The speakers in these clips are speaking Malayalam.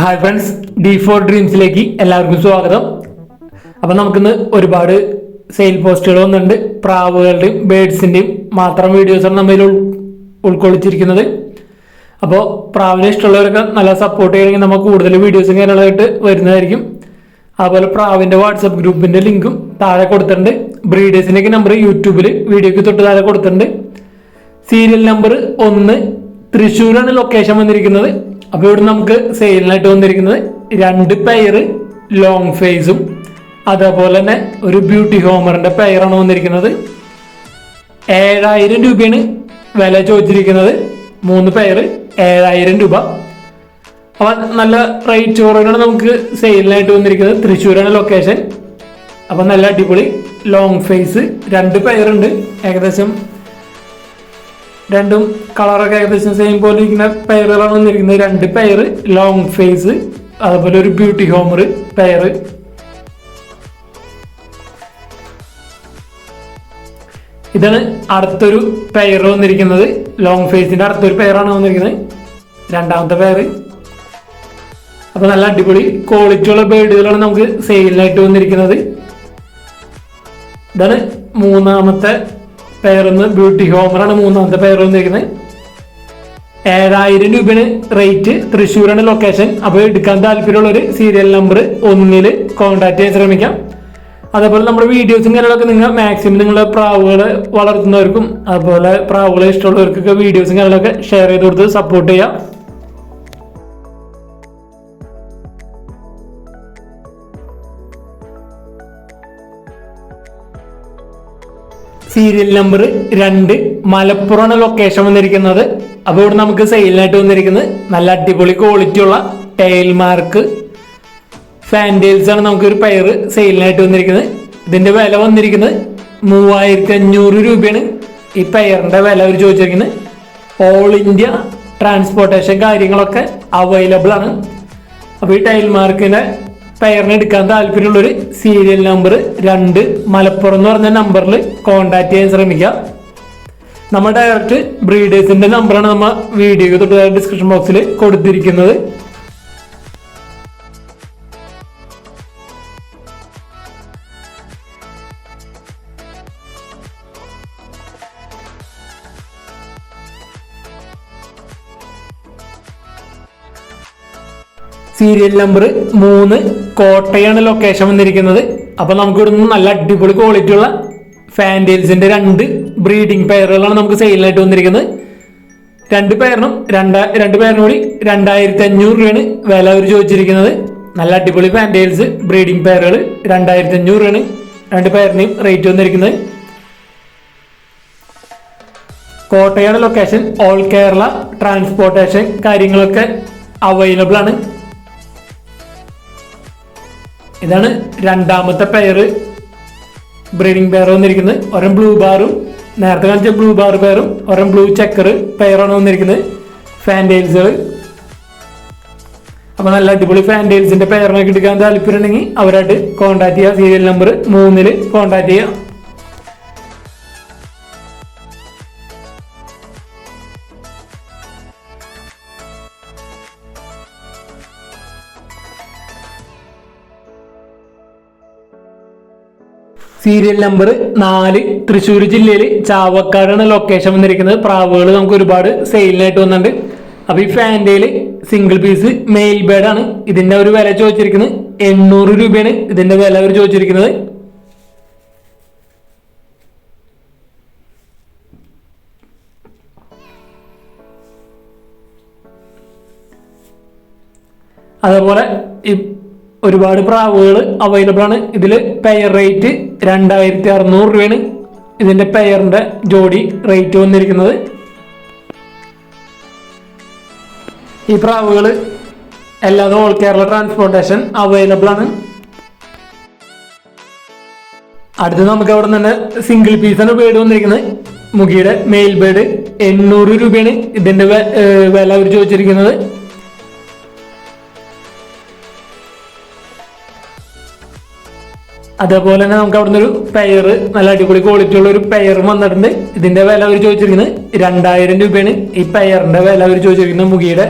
ഹായ് ഫ്രണ്ട്സ് ഡി ഫോർ ഡ്രീംസിലേക്ക് എല്ലാവർക്കും സ്വാഗതം. അപ്പം നമുക്കിന്ന് ഒരുപാട് സെയിൽ പോസ്റ്റുകൾ വന്നിട്ടുണ്ട്. പ്രാവുകളുടെയും ബേഡ്സിന്റെയും മാത്രം വീഡിയോസാണ് നമ്മളിൽ ഉൾ ഉൾക്കൊള്ളിച്ചിരിക്കുന്നത്. അപ്പോൾ പ്രാവിനെ ഇഷ്ടമുള്ളവരൊക്കെ നല്ല സപ്പോർട്ട് ചെയ്യണമെങ്കിൽ നമുക്ക് കൂടുതൽ വീഡിയോസും കാര്യങ്ങളായിട്ട് വരുന്നതായിരിക്കും. അതുപോലെ പ്രാവിന്റെ വാട്സപ്പ് ഗ്രൂപ്പിന്റെ ലിങ്കും താഴെ കൊടുത്തിട്ടുണ്ട്. ബ്രീഡേഴ്സിന്റെയൊക്കെ നമ്പർ യൂട്യൂബിൽ വീഡിയോയ്ക്ക് തൊട്ട് താഴെ കൊടുത്തിട്ടുണ്ട്. സീരിയൽ നമ്പർ ഒന്ന് തൃശ്ശൂരാണ് ലൊക്കേഷൻ വന്നിരിക്കുന്നത്. അപ്പോൾ ഇവിടെ നമുക്ക് സെയിലിനായിട്ട് വന്നിരിക്കുന്നത് രണ്ട് പെയർ ലോങ് ഫേസും അതേപോലെ തന്നെ ഒരു ബ്യൂട്ടി ഹോമറിന്റെ പെയറാണ് വന്നിരിക്കുന്നത്. ഏഴായിരം രൂപയാണ് വില ചോദിച്ചിരിക്കുന്നത്. മൂന്ന് പെയർ ഏഴായിരം രൂപ. അപ്പൊ നല്ല റേറ്റ് കുറവിനാണ് നമുക്ക് സെയിലിനായിട്ട് വന്നിരിക്കുന്നത്. തൃശ്ശൂരാണ് ലൊക്കേഷൻ അപ്പൊ നല്ല അടിപൊളി ലോങ് ഫേസ് രണ്ട് പെയറുണ്ട് ഏകദേശം രണ്ടും കളറൊക്കെ ഏകദേശം സെയിം പോലെ ഇരിക്കുന്ന പെയറുകളാണ് വന്നിരിക്കുന്നത്. രണ്ട് പെയർ ലോങ് ഫേസ് അതുപോലെ ഒരു ബ്യൂട്ടി ഹോമർ പെയർ ഇതാണ് അടുത്തൊരു പെയർ വന്നിരിക്കുന്നത്. ലോങ് ഫേസിന്റെ അടുത്തൊരു പെയറാണ് വന്നിരിക്കുന്നത്. രണ്ടാമത്തെ പെയർ അപ്പൊ നല്ല അടിപൊളി ക്വാളിറ്റി ഉള്ള ബേഡുകളാണ് നമുക്ക് സെയിലിനായിട്ട് വന്നിരിക്കുന്നത്. ഇതാണ് മൂന്നാമത്തെ പെയർന്ന് ബ്യൂട്ടി ഹോമറാണ് മൂന്നാമത്തെ പേര് വന്നിരിക്കുന്നത്. ഏഴായിരം രൂപയാണ് റേറ്റ് തൃശ്ശൂരാണ് ലൊക്കേഷൻ അപ്പോൾ എടുക്കാൻ താല്പര്യമുള്ള ഒരു സീരിയൽ നമ്പർ ഒന്നിൽ കോൺടാക്ട് ചെയ്യാൻ ശ്രമിക്കാം. അതേപോലെ നമ്മുടെ വീഡിയോസും കാര്യങ്ങളൊക്കെ നിങ്ങൾ മാക്സിമം നിങ്ങളുടെ പ്രാവുകൾ വളർത്തുന്നവർക്കും അതുപോലെ പ്രാവുകളെ ഇഷ്ടമുള്ളവർക്കൊക്കെ വീഡിയോസും കാര്യങ്ങളൊക്കെ ഷെയർ ചെയ്ത് കൊടുത്ത് സപ്പോർട്ട് ചെയ്യാം. സീരിയൽ നമ്പർ രണ്ട് മലപ്പുറമാണ് ലൊക്കേഷൻ വന്നിരിക്കുന്നത്. അപ്പോൾ ഇവിടെ നമുക്ക് സെയിലിനായിട്ട് വന്നിരിക്കുന്നത് നല്ല അടിപൊളി ക്വാളിറ്റി ഉള്ള ടൈൽ മാർക്ക് ഫാന്റെയിൽസ് ആണ് നമുക്ക് ഒരു പയർ സെയിലിനായിട്ട് വന്നിരിക്കുന്നത്. ഇതിന്റെ വില വന്നിരിക്കുന്നത് മൂവായിരത്തി അഞ്ഞൂറ് രൂപയാണ്. ഈ പയറിന്റെ വില അവർ ചോദിച്ചിരിക്കുന്നത്. ഓൾ ഇന്ത്യ ട്രാൻസ്പോർട്ടേഷൻ കാര്യങ്ങളൊക്കെ അവൈലബിൾ ആണ്. അപ്പോൾ ഈ ടൈൽ മാർക്കിന്റെ പെയറിന് എടുക്കാൻ താല്പര്യമുള്ള ഒരു സീരിയൽ നമ്പർ രണ്ട് മലപ്പുറം എന്ന് പറഞ്ഞ നമ്പറിൽ കോൺടാക്ട് ചെയ്യാൻ ശ്രമിക്കുക നമ്മൾ ഡയറക്റ്റ് ബ്രീഡേഴ്സിന്റെ നമ്പറാണ് നമ്മൾ വീഡിയോ തൊട്ട് ഡിസ്ക്രിപ്ഷൻ ബോക്സിൽ കൊടുത്തിരിക്കുന്നത്. സീരിയൽ നമ്പർ മൂന്ന് കോട്ടയാണ് ലൊക്കേഷൻ വന്നിരിക്കുന്നത്. അപ്പൊ നമുക്ക് ഇവിടുന്ന് നല്ല അടിപൊളി ക്വാളിറ്റി ഉള്ള ഫാൻഡേൽസിന്റെ രണ്ട് ബ്രീഡിംഗ് പെയറുകളാണ് നമുക്ക് സെയിലിനായിട്ട് വന്നിരിക്കുന്നത്. രണ്ട് പേരിനും രണ്ടാ രണ്ട് പേരിനും കൂടി രണ്ടായിരത്തി അഞ്ഞൂറ് രൂപയാണ് വില അവർ ചോദിച്ചിരിക്കുന്നത്. നല്ല അടിപൊളി ഫാൻഡേൽസ് ബ്രീഡിംഗ് പെയറുകൾ രണ്ടായിരത്തി അഞ്ഞൂറ് രൂപയാണ് രണ്ട് പേരിനെയും റേറ്റ് വന്നിരിക്കുന്നത്. കോട്ടയാണ് ലൊക്കേഷൻ ഓൾ കേരള ട്രാൻസ്പോർട്ടേഷൻ കാര്യങ്ങളൊക്കെ അവൈലബിൾ ആണ്. ഇതാണ് രണ്ടാമത്തെ പെയർ ബ്രീഡിംഗ് പെയർ വന്നിരിക്കുന്നത്. ഒരം ബ്ലൂ ബാറും നേരത്തെ കാണിച്ച ബ്ലൂ ബാർ പെയറും ഒരം ബ്ലൂ ചെക്കർ പെയറാണ് വന്നിരിക്കുന്നത്. ഫാന്റെയിൽസുകൾ അപ്പൊ നല്ല അടിപൊളി ഫാൻഡെയിൽസിന്റെ പെയറിനൊക്കെ എടുക്കാൻ താല്പര്യമുണ്ടെങ്കിൽ അവരായിട്ട് കോൺടാക്ട് ചെയ്യുക സീരിയൽ നമ്പർ മൂന്നിൽ കോൺടാക്ട് ചെയ്യുക സീരിയൽ നമ്പർ നാല് തൃശ്ശൂർ ജില്ലയിൽ ചാവക്കാടാണ് ലൊക്കേഷൻ വന്നിരിക്കുന്നത്. പ്രാവുകൾ നമുക്ക് ഒരുപാട് സെയിലിനായിട്ട് വന്നിട്ടുണ്ട്. അപ്പോൾ ഈ ഫാന്റയിൽ സിംഗിൾ പീസ് മെയിൽ ബേഡ് ആണ്. ഇതിന്റെ ഒരു വില ചോദിച്ചിരിക്കുന്നത് എണ്ണൂറ് രൂപയാണ്. ഇതിന്റെ വില അവർ ചോദിച്ചിരിക്കുന്നത്. അതേപോലെ ഈ ഒരുപാട് പ്രാവുകൾ അവൈലബിൾ ആണ്. ഇതിൽ പെയർ റേറ്റ് രണ്ടായിരത്തി അറുന്നൂറ് രൂപയാണ്. ഇതിന്റെ പെയറിന്റെ ജോഡി റേറ്റ് വന്നിരിക്കുന്നത്. ഈ പ്രാവുകൾ എല്ലാതും ഓൾ കേരള ട്രാൻസ്പോർട്ടേഷൻ അവൈലബിൾ ആണ്. അടുത്ത് നമുക്ക് അവിടെ തന്നെ സിംഗിൾ പീസാണ് ബേഡ് വന്നിരിക്കുന്നത്. മുഖിയുടെ മെയിൽ ബേഡ് എണ്ണൂറ് രൂപയാണ് ഇതിന്റെ വില അവർ ചോദിച്ചിരിക്കുന്നത്. അതേപോലെ തന്നെ നമുക്ക് അവിടുന്ന് ഒരു പെയർ നല്ല അടിപൊളി ക്വാളിറ്റി ഉള്ള ഒരു പെയറും വന്നിട്ടുണ്ട്. ഇതിന്റെ വില അവർ ചോദിച്ചിരിക്കുന്നത് രണ്ടായിരം രൂപയാണ്. ഈ പെയറിന്റെ വില അവർ ചോദിച്ചിരിക്കുന്നത് മുഖിയുടെ.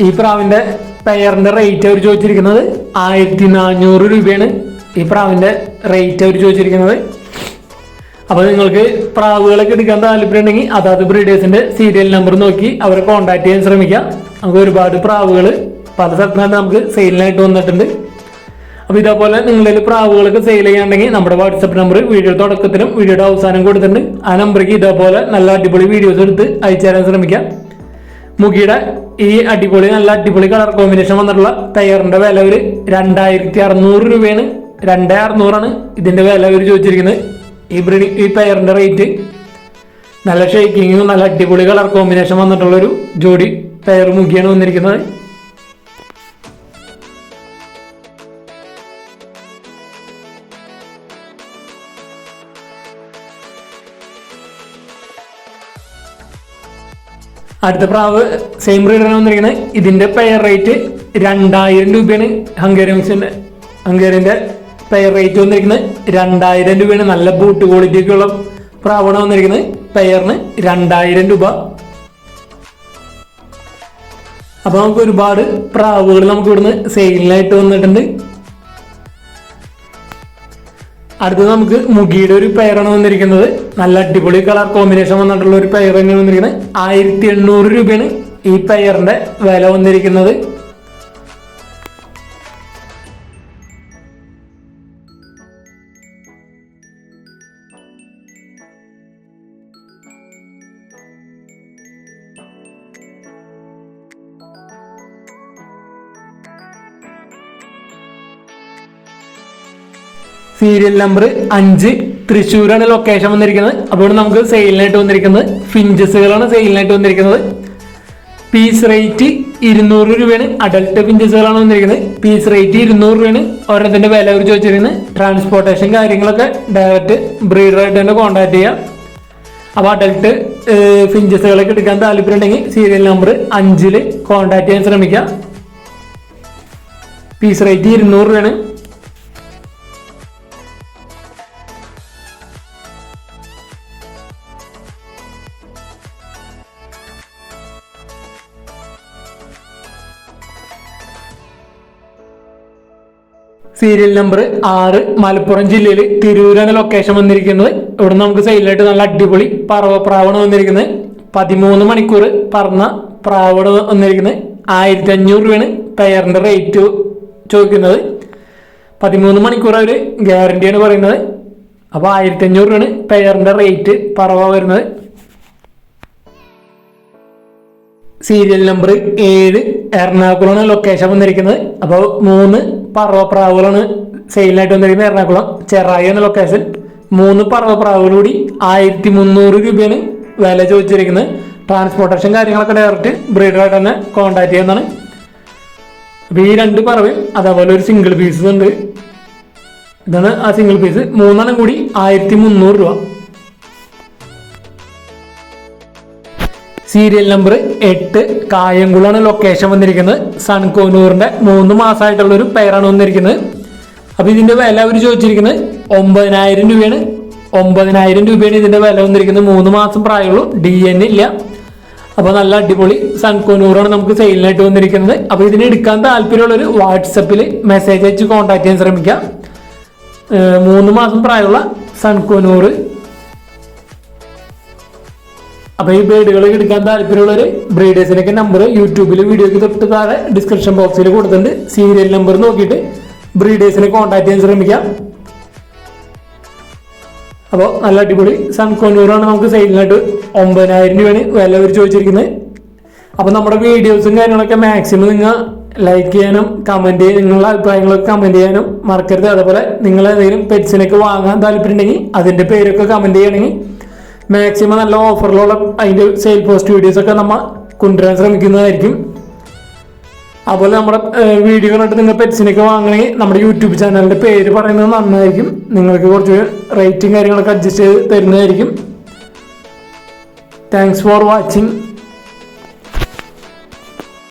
ഈ പ്രാവിന്റെ പെയറിന്റെ റേറ്റ് അവർ ചോദിച്ചിരിക്കുന്നത് ആയിരത്തി നാനൂറ് രൂപയാണ്. ഈ പ്രാവിന്റെ റേറ്റ് അവർ ചോദിച്ചിരിക്കുന്നത് അപ്പോൾ നിങ്ങൾക്ക് പ്രാവുകളൊക്കെ എടുക്കാൻ താല്പര്യമുണ്ടെങ്കിൽ അതാത് ബ്രീഡേഴ്സിന്റെ സീരിയൽ നമ്പർ നോക്കി അവരെ കോൺടാക്ട് ചെയ്യാൻ ശ്രമിക്കാം നമുക്ക് ഒരുപാട് പ്രാവുകൾ പല സ്ഥലത്തുനിന്ന് നമുക്ക് സെയിലിനായിട്ട് വന്നിട്ടുണ്ട്. അപ്പോൾ ഇതേപോലെ നിങ്ങളിൽ പ്രാവുകളൊക്കെ സെയിൽ ചെയ്യാണ്ടെങ്കിൽ നമ്മുടെ വാട്സപ്പ് നമ്പർ വീഡിയോ തുടക്കത്തിലും വീഡിയോയുടെ അവസാനം കൊടുത്തിട്ടുണ്ട്. ആ നമ്പറേക്ക് ഇതേപോലെ നല്ല അടിപൊളി വീഡിയോസ് എടുത്ത് അയച്ചു തരാൻ ശ്രമിക്കാം മുഖിയുടെ ഈ അടിപൊളി നല്ല അടിപൊളി കളർ കോമ്പിനേഷൻ വന്നിട്ടുള്ള ടയറിന്റെ വില ഒരു രണ്ടായിരത്തി അറുന്നൂറ് രൂപയാണ്. രണ്ടേ അറുന്നൂറാണ് ഇതിന്റെ വില അവർ ചോദിച്ചിരിക്കുന്നത്. ഈ ബ്രിഡി ഈ പെയറിന്റെ റേറ്റ് നല്ല ഷേക്കിങ്ങും നല്ല അടിപൊളി കളർ കോമ്പിനേഷൻ വന്നിട്ടുള്ളൊരു ജോഡി പെയർ മുഖിയാണ് വന്നിരിക്കുന്നത്. അടുത്ത പ്രാവ് സെയിം ബ്രീഡാണ് വന്നിരിക്കുന്നത്. ഇതിന്റെ പെയർ റേറ്റ് രണ്ടായിരം രൂപയാണ് ഹംഗേറിയൻസിന്റെ ഹംഗേറിയന്റെ പെയർ റേറ്റ് വന്നിരിക്കുന്നത് രണ്ടായിരം രൂപയാണ്. നല്ല ബൂട്ട് ക്വാളിറ്റി ഒക്കെ ഉള്ള പ്രാവണ വന്നിരിക്കുന്നത് പെയറിന് രണ്ടായിരം രൂപ. അപ്പൊ നമുക്ക് ഒരുപാട് പ്രാവുകൾ നമുക്ക് ഇവിടുന്ന് സെയിലിനായിട്ട് വന്നിട്ടുണ്ട്. അടുത്തത് നമുക്ക് മുഗിയുടെ ഒരു പെയറാണ് വന്നിരിക്കുന്നത്. നല്ല അടിപൊളി കളർ കോമ്പിനേഷൻ വന്നിട്ടുള്ള ഒരു പെയർ തന്നെയാണ് വന്നിരിക്കുന്നത് ആയിരത്തി എണ്ണൂറ് രൂപയാണ് ഈ പെയറിന്റെ വില വന്നിരിക്കുന്നത്. സീരിയൽ നമ്പർ അഞ്ച് തൃശ്ശൂരാണ് ലൊക്കേഷൻ വന്നിരിക്കുന്നത്. അതുകൊണ്ട് നമുക്ക് സെയിലിനായിട്ട് വന്നിരിക്കുന്നത്. ഫിഞ്ചസുകളാണ് സെയിലിനായിട്ട് വന്നിരിക്കുന്നത്. പീസ് റേറ്റ് ഇരുന്നൂറ് രൂപയാണ്. അഡൽട്ട് ഫിഞ്ചസുകളാണ് വന്നിരിക്കുന്നത്. പീസ് റേറ്റ് ഇരുന്നൂറ് രൂപയാണ്. ഒരെണ്ണത്തിന്റെ വില അവർ ചോദിച്ചിരിക്കുന്നത്. ട്രാൻസ്പോർട്ടേഷൻ കാര്യങ്ങളൊക്കെ ഡയറക്റ്റ് ബ്രീഡറായിട്ട് തന്നെ കോൺടാക്ട് ചെയ്യാം. അപ്പോൾ അഡൽട്ട് ഫിഞ്ചസുകളൊക്കെ എടുക്കാൻ താല്പര്യം ഉണ്ടെങ്കിൽ സീരിയൽ നമ്പർ അഞ്ചിൽ കോൺടാക്ട് ചെയ്യാൻ ശ്രമിക്കാം. പീസ് റേറ്റ് ഇരുന്നൂറ് രൂപയാണ്. സീരിയൽ നമ്പർ ആറ് മലപ്പുറം ജില്ലയിൽ തിരൂരാണ് ലൊക്കേഷൻ വന്നിരിക്കുന്നത്. ഇവിടെ നമുക്ക് സെയിലായിട്ട് നല്ല അടിപൊളി പറവ പ്രാവണ വന്നിരിക്കുന്നത്. പതിമൂന്ന് മണിക്കൂർ പറന്ന പ്രാവണ വന്നിരിക്കുന്നത്. ആയിരത്തി അഞ്ഞൂറ് രൂപയാണ് പെയറിന്റെ റേറ്റ് ചോദിക്കുന്നത്. പതിമൂന്ന് മണിക്കൂർ അവർ ഗ്യാരണ്ടിയാണ് പറയുന്നത്. അപ്പോൾ ആയിരത്തി അഞ്ഞൂറ് രൂപയാണ് പെയറിന്റെ റേറ്റ് പറവ വരുന്നത്. സീരിയൽ നമ്പർ ഏഴ് എറണാകുളമാണ് ലൊക്കേഷൻ വന്നിരിക്കുന്നത്. അപ്പോൾ മൂന്ന് പറവപ്രാവുകളാണ് സെയിലിനായിട്ട് വന്നിരിക്കുന്നത് എറണാകുളം ചെറായി എന്ന ലൊക്കേഷൻ മൂന്ന് പറവപ്രാവുകൾ കൂടി ആയിരത്തി മുന്നൂറ് രൂപയാണ് വില ചോദിച്ചിരിക്കുന്നത്. ട്രാൻസ്പോർട്ടേഷൻ കാര്യങ്ങളൊക്കെ ഡയറക്റ്റ് ബ്രീഡറായിട്ട് തന്നെ കോൺടാക്ട് ചെയ്യുന്നതാണ്. അപ്പോൾ ഈ രണ്ട് പറവയും അതേപോലെ ഒരു സിംഗിൾ പീസ് ഉണ്ട്. ഇതാണ് ആ സിംഗിൾ പീസ് മൂന്നെണ്ണം കൂടി ആയിരത്തി മുന്നൂറ് രൂപ. സീരിയൽ നമ്പർ എട്ട് കായംകുളാണ് ലൊക്കേഷൻ വന്നിരിക്കുന്നത്. സൺകോനൂറിന്റെ മൂന്ന് മാസമായിട്ടുള്ള ഒരു പെയറാണ് വന്നിരിക്കുന്നത്. അപ്പൊ ഇതിന്റെ വില അവർ ചോദിച്ചിരിക്കുന്നത് ഒമ്പതിനായിരം രൂപയാണ്. ഒമ്പതിനായിരം രൂപയാണ് ഇതിന്റെ വില വന്നിരിക്കുന്നത്. മൂന്ന് മാസം പ്രായമുള്ളൂ. ഡി എൻ ഇല്ല. അപ്പൊ നല്ല അടിപൊളി സൺകോനൂറാണ് നമുക്ക് സെയിലിനായിട്ട് വന്നിരിക്കുന്നത്. അപ്പൊ ഇതിന് എടുക്കാൻ താല്പര്യമുള്ളൊരു വാട്സപ്പിൽ മെസ്സേജ് അയച്ച് കോൺടാക്ട് ചെയ്യാൻ ശ്രമിക്കാം. മൂന്ന് മാസം പ്രായമുള്ള സൺകോനൂറ് അപ്പൊ ഈ ബേഡുകൾ എടുക്കാൻ താല്പര്യമുള്ളവർ ബ്രീഡേഴ്സിനൊക്കെ നമ്പർ യൂട്യൂബിൽ വീഡിയോക്ക് തൊട്ട് താഴെ ഡിസ്ക്രിപ്ഷൻ ബോക്സിൽ കൊടുത്തിട്ടുണ്ട്. സീരിയൽ നമ്പർ നോക്കിയിട്ട് ബ്രീഡേഴ്സിനെ കോൺടാക്ട് ചെയ്യാൻ ശ്രമിക്കാം. അപ്പോൾ നല്ല അടിപൊളി സൺകോന്നൂറാണ് നമുക്ക് സെയിലിനായിട്ട് ഒമ്പതിനായിരം രൂപയാണ് വില അവർ ചോദിച്ചിരിക്കുന്നത് അപ്പോൾ നമ്മുടെ വീഡിയോസും കാര്യങ്ങളൊക്കെ മാക്സിമം നിങ്ങൾ ലൈക്ക് ചെയ്യാനും കമന്റ് ചെയ്യാൻ നിങ്ങളുടെ അഭിപ്രായങ്ങളൊക്കെ കമന്റ് ചെയ്യാനും മറക്കരുത്. അതേപോലെ നിങ്ങൾ ഏതെങ്കിലും പെറ്റ്സിനൊക്കെ വാങ്ങാൻ താല്പര്യമുണ്ടെങ്കിൽ അതിന്റെ പേരൊക്കെ കമന്റ് ചെയ്യണമെങ്കിൽ മാക്സിമം നല്ല ഓഫറിലുള്ള അതിന്റെ സെയിൽ പോസ്റ്റ് വീഡിയോസ് ഒക്കെ നമ്മൾ കൊണ്ടുവരാൻ ശ്രമിക്കുന്നതായിരിക്കും. അതുപോലെ നമ്മുടെ വീഡിയോ കണ്ടിട്ട് നിങ്ങൾ പെറ്റ്സിനൊക്കെ വാങ്ങണമെങ്കിൽ നമ്മുടെ യൂട്യൂബ് ചാനലിന്റെ പേര് പറയുന്നത് നന്നായിരിക്കും. നിങ്ങൾക്ക് കുറച്ച് റേറ്റിംഗ് കാര്യങ്ങളൊക്കെ അഡ്ജസ്റ്റ് ചെയ്ത് തരുന്നതായിരിക്കും. Thanks for watching